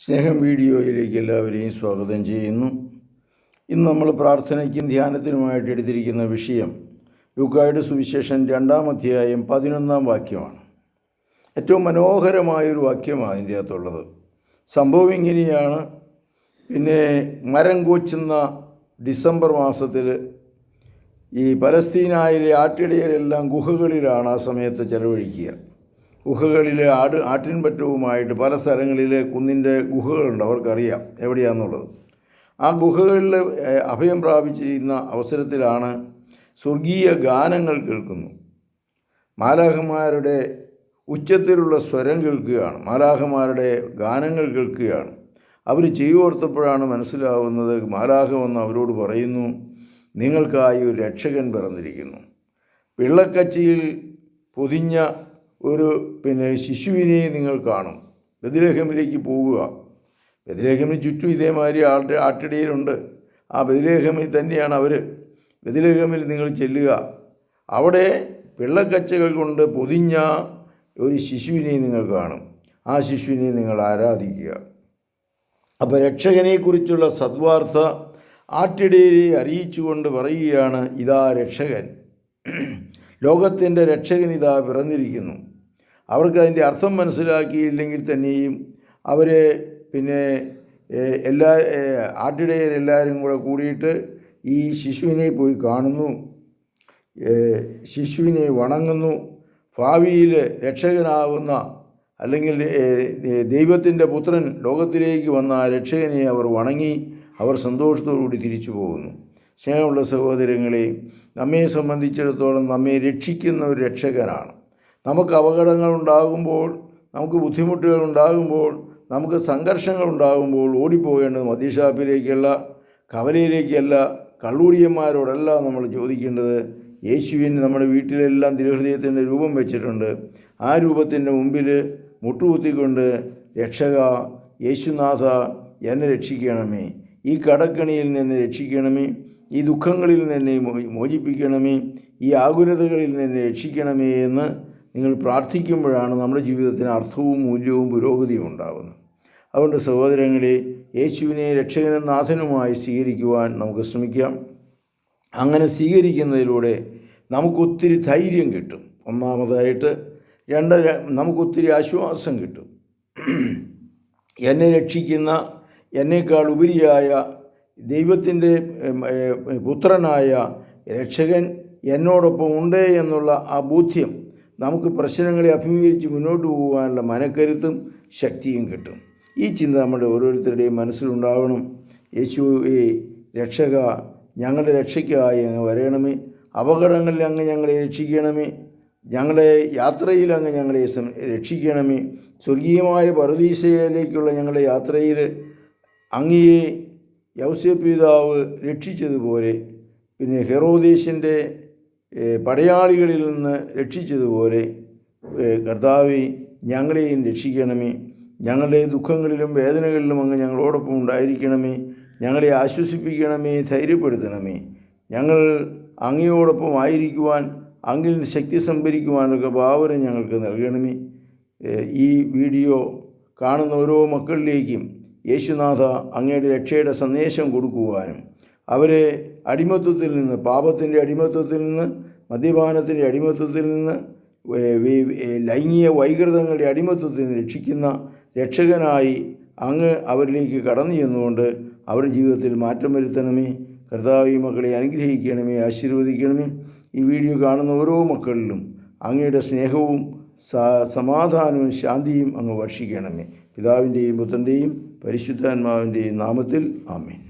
സ്നേഹം വീഡിയോയിലേക്ക് എല്ലാവരെയും സ്വാഗതം ചെയ്യുന്നു. ഇന്ന് നമ്മൾ പ്രാർത്ഥനയ്ക്കും ധ്യാനത്തിനുമായിട്ട് എടുത്തിരിക്കുന്ന വിഷയം ലുക്കായുടെ സുവിശേഷം രണ്ടാം അധ്യായം പതിനൊന്നാം വാക്യമാണ്. ഏറ്റവും മനോഹരമായൊരു വാക്യമാണ് അതിന്റെ അകത്തുള്ളത്. സംഭവം ഇങ്ങനെയാണ്. പിന്നെ മരം കോച്ചുന്ന ഡിസംബർ മാസത്തിൽ ഈ പലസ്തീനായിലെ ആട്ടിടയരെല്ലാം ഗുഹകളിലാണ് ആ സമയത്ത് ചെലവഴിക്കുക. ഗുഹകളിൽ ആട് ആട്ടിൻപറ്റവുമായിട്ട് പല സ്ഥലങ്ങളിലെ കുന്നിന്റെ ഗുഹകളുണ്ട് അവർക്കറിയാം എവിടെയാണെന്നുള്ളത് ആ ഗുഹകളിൽ അഭയം പ്രാപിച്ചിരുന്ന അവസരത്തിലാണ് സ്വർഗീയ ഗാനങ്ങൾ കേൾക്കുന്നു മാലാഹമാരുടെ ഉച്ചത്തിലുള്ള സ്വരം കേൾക്കുകയാണ് മാലാഹമാരുടെ ഗാനങ്ങൾ കേൾക്കുകയാണ്. അവർ ചെയ്യോർത്തപ്പോഴാണ് മനസ്സിലാവുന്നത് മാലാഹമെന്ന് അവരോട് പറയുന്നു നിങ്ങൾക്കായി ഒരു രക്ഷകൻ പിറന്നിരിക്കുന്നു. വെള്ളക്കച്ചിയിൽ പൊതിഞ്ഞ ഒരു പിന്നെ ശിശുവിനെ നിങ്ങൾ കാണും. ബദിലേഹമിലേക്ക് പോവുക. ബദിലേഹമിന് ചുറ്റും ഇതേമാതിരി ആളുടെ ആട്ടിടയിലുണ്ട്. ആ ബദിലേഹമിൽ തന്നെയാണ് അവർ ബദിലേഹമിൽ നിങ്ങൾ ചെല്ലുക. അവിടെ വെള്ളക്കച്ചകൾ കൊണ്ട് പൊതിഞ്ഞ ഒരു ശിശുവിനെ നിങ്ങൾ കാണും. ആ ശിശുവിനെ നിങ്ങൾ ആരാധിക്കുക. അപ്പോൾ രക്ഷകനെക്കുറിച്ചുള്ള സദ്വാർത്ത ആട്ടിടയരെ അറിയിച്ചുകൊണ്ട് പറയുകയാണ് ഇതാ രക്ഷകൻ. ലോകത്തിന്റെ രക്ഷകൻ ഇതാ പിറന്നിരിക്കുന്നു. അവർക്ക് അതിന്റെ അർത്ഥം മനസ്സിലാക്കിയില്ലെങ്കിൽ തന്നെയും അവർ പിന്നെ എല്ലാ ആട്ടിടയിൽ ആട്ടിടയരെല്ലാവരും കൂടെ കൂടിയിട്ട് ഈ ശിശുവിനെ പോയി കാണുന്നു. ശിശുവിനെ വണങ്ങുന്നു. ഭാവിയിൽ രക്ഷകനാവുന്ന അല്ലെങ്കിൽ ദൈവത്തിന്റെ പുത്രൻ ലോകത്തിലേക്ക് വന്ന ആ രക്ഷകനെ അവർ വണങ്ങി അവർ സന്തോഷത്തോടുകൂടി തിരിച്ചു പോകുന്നു. സ്നേഹമുള്ള സഹോദരങ്ങളെ നമ്മെ സംബന്ധിച്ചിടത്തോളം നമ്മെ രക്ഷിക്കുന്ന ഒരു രക്ഷകനാണ്. നമുക്ക് അപകടങ്ങൾ ഉണ്ടാകുമ്പോൾ നമുക്ക് ബുദ്ധിമുട്ടുകൾ ഉണ്ടാകുമ്പോൾ നമുക്ക് സംഘർഷങ്ങൾ ഉണ്ടാകുമ്പോൾ ഓടിപ്പോകേണ്ടത് മദ്യഷാപ്പിലേക്കല്ല കവലയിലേക്കല്ല കള്ളൂടിയന്മാരോടല്ല നമ്മൾ ചോദിക്കേണ്ടത് യേശുവിന് നമ്മുടെ വീട്ടിലെല്ലാം തിരുഹൃദയത്തിന്റെ രൂപം വെച്ചിട്ടുണ്ട്. ആ രൂപത്തിന്റെ മുമ്പിൽ മുട്ടുകുത്തിക്കൊണ്ട് രക്ഷക യേശുനാഥ എന്നെ രക്ഷിക്കണമേ. ഈ കടക്കണിയിൽ നിന്ന് രക്ഷിക്കണമേ. ഈ ദുഃഖങ്ങളിൽ നിന്ന് മോചിപ്പിക്കണമേ. ഈ ആകുലതകളിൽ നിന്ന് രക്ഷിക്കണമേ എന്ന് നിങ്ങൾ പ്രാർത്ഥിക്കുമ്പോഴാണ് നമ്മുടെ ജീവിതത്തിന് അർത്ഥവും മൂല്യവും പുരോഗതിയും ഉണ്ടാകുന്നത് അതുകൊണ്ട് സഹോദരങ്ങളെ യേശുവിനെ രക്ഷകനും നാഥനുമായി സ്വീകരിക്കുവാൻ നമുക്ക് ശ്രമിക്കാം. അങ്ങനെ സ്വീകരിക്കുന്നതിലൂടെ നമുക്കൊത്തിരി ധൈര്യം കിട്ടും. ഒന്നാമതായിട്ട് രണ്ട് നമുക്കൊത്തിരി ആശ്വാസം കിട്ടും. എന്നെ രക്ഷിക്കുന്ന എന്നേക്കാൾ ഉപരിയായ ദൈവത്തിന്റെ പുത്രനായ രക്ഷകൻ എന്നോടൊപ്പം ഉണ്ട് എന്നുള്ള ആ ബോധ്യം നമുക്ക് പ്രശ്നങ്ങളെ അഭിമുഖീകരിച്ച് മുന്നോട്ട് പോകാനുള്ള മനക്കരുത്തും ശക്തിയും കിട്ടും. ഈ ചിന്ത നമ്മുടെ ഓരോരുത്തരുടെയും മനസ്സിലുണ്ടാവണം. യേശുവേ രക്ഷക ഞങ്ങളുടെ രക്ഷയ്ക്കായി അങ്ങ് വരയണമേ അപകടങ്ങളിൽ അങ്ങ് ഞങ്ങളെ രക്ഷിക്കണമേ. ഞങ്ങളെ യാത്രയിൽ അങ്ങ് ഞങ്ങളെ രക്ഷിക്കണമേ. സ്വർഗീയമായ പരദീശയിലേക്കുള്ള ഞങ്ങളുടെ യാത്രയിൽ അങ്ങയെ യൗസ്യപിതാവ് രക്ഷിച്ചതുപോലെ പിന്നെ ഹെറോദേശിന്റെ പടയാളികളിൽ നിന്ന് രക്ഷിച്ചതുപോലെ കർത്താവെ ഞങ്ങളെയും രക്ഷിക്കണമേ. ഞങ്ങളുടെ ദുഃഖങ്ങളിലും വേദനകളിലും അങ്ങ് ഞങ്ങളോടൊപ്പം ഉണ്ടായിരിക്കണമേ. ഞങ്ങളെ ആശ്വസിപ്പിക്കണമേ ധൈര്യപ്പെടുത്തണമേ. ഞങ്ങൾ അങ്ങയോടൊപ്പം ആയിരിക്കുവാൻ അങ്ങിൽ ശക്തി സംഭരിക്കുവാനൊക്കെ ഭാവനം ഞങ്ങൾക്ക് നൽകണമേ. ഈ വീഡിയോ കാണുന്ന ഓരോ മക്കളിലേക്കും യേശുനാഥ അങ്ങയുടെ രക്ഷയുടെ സന്ദേശം കൊടുക്കുവാനും അവരെ അടിമത്വത്തിൽ നിന്ന് പാപത്തിന്റെ അടിമത്വത്തിൽ നിന്ന് മദ്യപാനത്തിന്റെ അടിമത്വത്തിൽ നിന്ന് ലൈംഗിക വൈകൃതങ്ങളുടെ അടിമത്വത്തിൽ നിന്ന് രക്ഷിക്കുന്ന രക്ഷകനായി അങ്ങ് അവരിലേക്ക് കടന്നു ചെന്നുകൊണ്ട് അവരുടെ ജീവിതത്തിൽ മാറ്റം വരുത്തണമേ. കർത്താവ് ഈ മക്കളെ അനുഗ്രഹിക്കണമേ ആശീർവദിക്കണമേ. ഈ വീഡിയോ കാണുന്ന ഓരോ മക്കളിലും അങ്ങയുടെ സ്നേഹവും സമാധാനവും ശാന്തിയും അങ്ങ് വർഷിക്കണമേ. പിതാവിന്റെയും പുത്രന്റെയും പരിശുദ്ധാത്മാവിന്റെയും നാമത്തിൽ ആമേൻ.